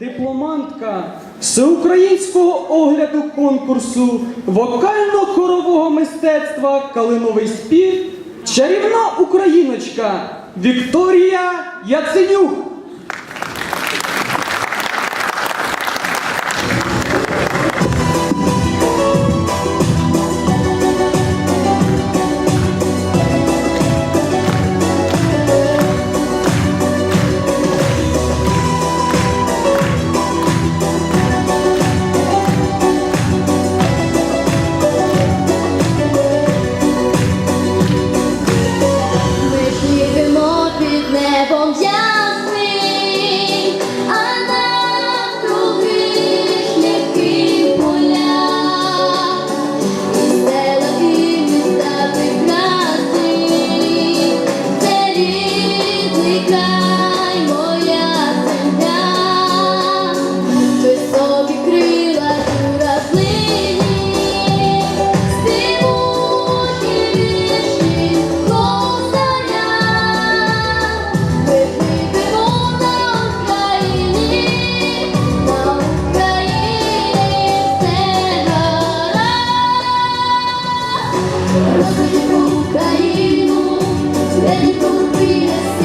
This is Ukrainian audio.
Дипломантка всеукраїнського огляду конкурсу вокально-хорового мистецтва Калиновий спів, чарівна україночка Вікторія Яценюк. Україну, святку принеси.